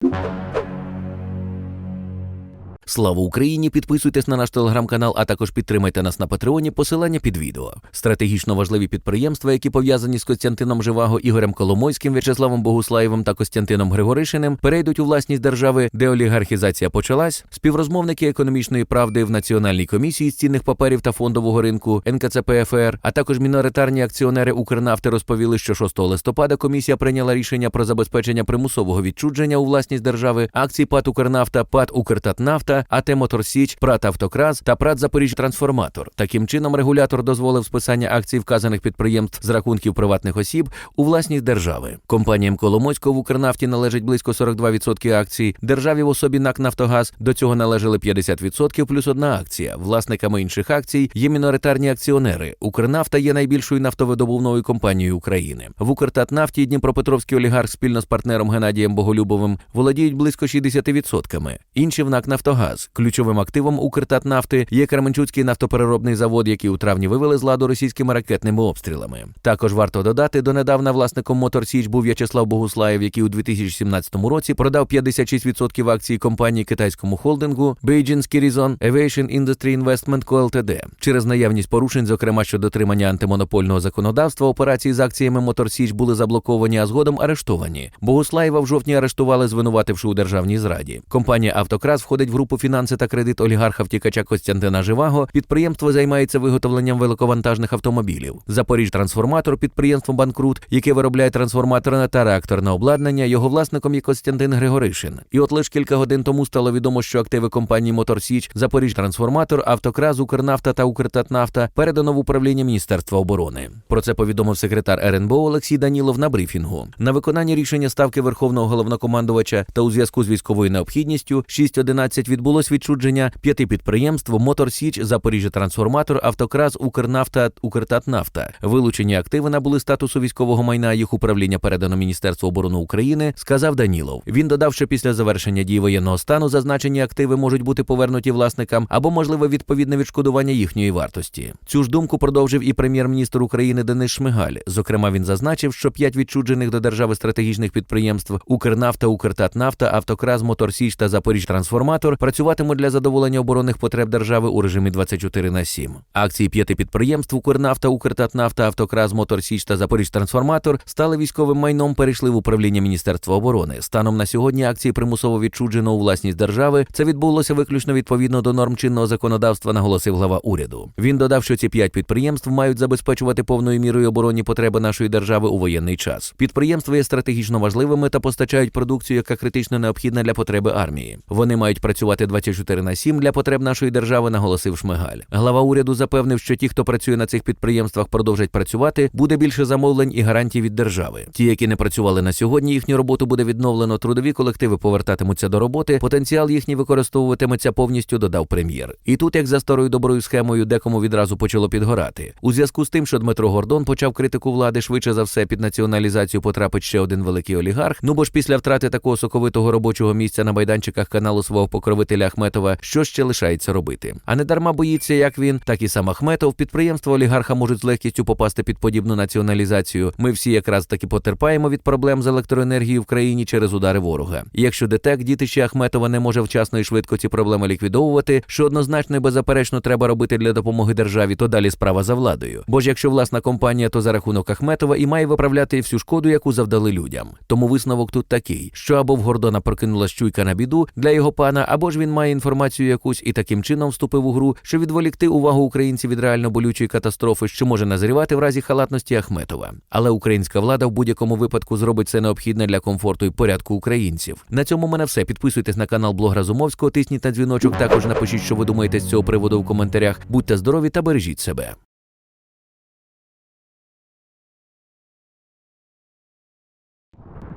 you. Слава Україні! Підписуйтесь на наш телеграм-канал, а також підтримайте нас на Патреоні. Посилання під відео. Стратегічно важливі підприємства, які пов'язані з Костянтином Живаго, Ігорем Коломойським, В'ячеславом Богуслаєвим та Костянтином Григоришиним, перейдуть у власність держави, де олігархізація почалась. Співрозмовники економічної правди в Національній комісії з цінних паперів та фондового ринку НКЦПФР, а також міноритарні акціонери Укрнафти розповіли, що 6 листопада комісія прийняла рішення про забезпечення примусового відчудження у власність держави акцій ПАТ Укрнафта, ПАТ Укртатнафта, АТ Моторсіч, ПРАТ Автокраз та ПРАТ Трансформатор. Таким чином, регулятор дозволив списання акцій вказаних підприємств з рахунків приватних осіб у власність держави. Компаніям Коломойського в Укрнафті належить близько 42% акцій. Державі в особі НАК Нафтогаз до цього належали 50% плюс одна акція. Власниками інших акцій є міноритарні акціонери. Укрнафта є найбільшою нафтовидобувною компанією України. В Укртатнафті Дніпропетровський олігарх спільно з партнером Геннадієм Боголюбовим володіють близько 60%. Інші в НАК Нафтогаз. Ключовим активом Укртатнафти є Кременчуцький нафтопереробний завод, який у травні вивели з ладу російськими ракетними обстрілами. Також варто додати, донедавна власником Мотор Січ був В'ячеслав Богуслаєв, який у 2017 році продав 56% акцій компанії китайському холдингу Beijing Kirizon Aviation Industry Investment Co. Ltd. Через наявність порушень, зокрема щодо дотримання антимонопольного законодавства, операції з акціями Мотор Січ були заблоковані, а згодом арештовані. Богуслаєва в жовтні арештували, звинувативши у державній зраді. Компанія Автокрас входить в групу фінанси та кредит олігарха втікача Костянтина Живаго. Підприємство займається виготовленням великовантажних автомобілів. Запоріж трансформатор підприємство Банкрут, яке виробляє трансформаторне та реакторне обладнання. Його власником є Костянтин Григоришин. І от лише кілька годин тому стало відомо, що активи компанії Мотор Січ, Запоріж трансформатор, Автокраз, Укрнафта та Укртатнафта передано в управління Міністерства оборони. Про це повідомив секретар РНБО Олексій Данілов на брифінгу. На виконання рішення ставки Верховного головнокомандувача та у зв'язку з військовою необхідністю 6.11 відбулось відчудження п'яти підприємств Мотор Січ, Запоріжжя Трансформатор, Автокраз, Укрнафта, Укртатнафта. Вилучені активи набули статусу військового майна. Їх управління передано Міністерству оборони України, сказав Данілов. Він додав, що після завершення дії воєнного стану зазначені активи можуть бути повернуті власникам або можливе відповідне відшкодування їхньої вартості. Цю ж думку продовжив і прем'єр-міністр України Денис Шмигаль. Зокрема, він зазначив, що п'ять відчуджених до держави стратегічних підприємств Укрнафта, Укртатнафта, Автокраз, Моторсіч та Запоріж Трансформатор працюватимуть для задоволення оборонних потреб держави у режимі 24 на 7. Акції п'яти підприємств Укрнафта, Укртатнафта, Автокраз, Моторсіч та Запоріж Трансформатор стали військовим майном, перейшли в управління Міністерства оборони. Станом на сьогодні акції примусово відчуджено у власність держави. Це відбулося виключно відповідно до норм чинного законодавства, наголосив глава уряду. Він додав, що ці п'ять підприємств мають забезпечувати повною мірою оборонні потреби нашої держави у воєнний час. Підприємства є стратегічно важливими та постачають продукцію, яка критично необхідна для потреби армії. Вони мають працювати 24 на 7 для потреб нашої держави, наголосив Шмигаль. Глава уряду запевнив, що ті, хто працює на цих підприємствах, продовжать працювати, буде більше замовлень і гарантій від держави. Ті, які не працювали на сьогодні, їхню роботу буде відновлено. Трудові колективи повертатимуться до роботи. Потенціал їхній використовуватиметься повністю, додав прем'єр. І тут, як за старою доброю схемою, декому відразу почало підгорати. У зв'язку з тим, що Дмитро Гордон почав критику влади, швидше за все під націоналізацію потрапить ще один великий олігарх. Ну бо ж після втрати такого соковитого робочого місця на майданчиках каналу свого покровителя Ахметова, що ще лишається робити? А не дарма боїться, як він, так і сам Ахметов. Підприємства олігарха можуть з легкістю попасти під подібну націоналізацію. Ми всі якраз таки потерпаємо від проблем з електроенергією в країні через удари ворога. І якщо ДТЕК дітище Ахметова не може вчасно і швидко ці проблеми ліквідовувати, що однозначно і беззаперечно треба робити для допомоги державі, то далі справа за владою. Бо ж якщо власна компанія, то за рахунок Ахметова і має виправляти всю шкоду, яку завдали людям. Тому висновок тут такий, що або в Гордона прокинулась чуйка на біду для його пана, або ж він має інформацію якусь і таким чином вступив у гру, щоб відволікти увагу українців від реально болючої катастрофи, що може назрівати в разі халатності Ахметова. Але українська влада в будь-якому випадку зробить це необхідне для комфорту і порядку українців. На цьому в мене все. Підписуйтесь на канал Блог Разумовського, тисніть на дзвіночок. Також напишіть, що ви думаєте з цього приводу в коментарях. Будьте здорові та бережіть себе.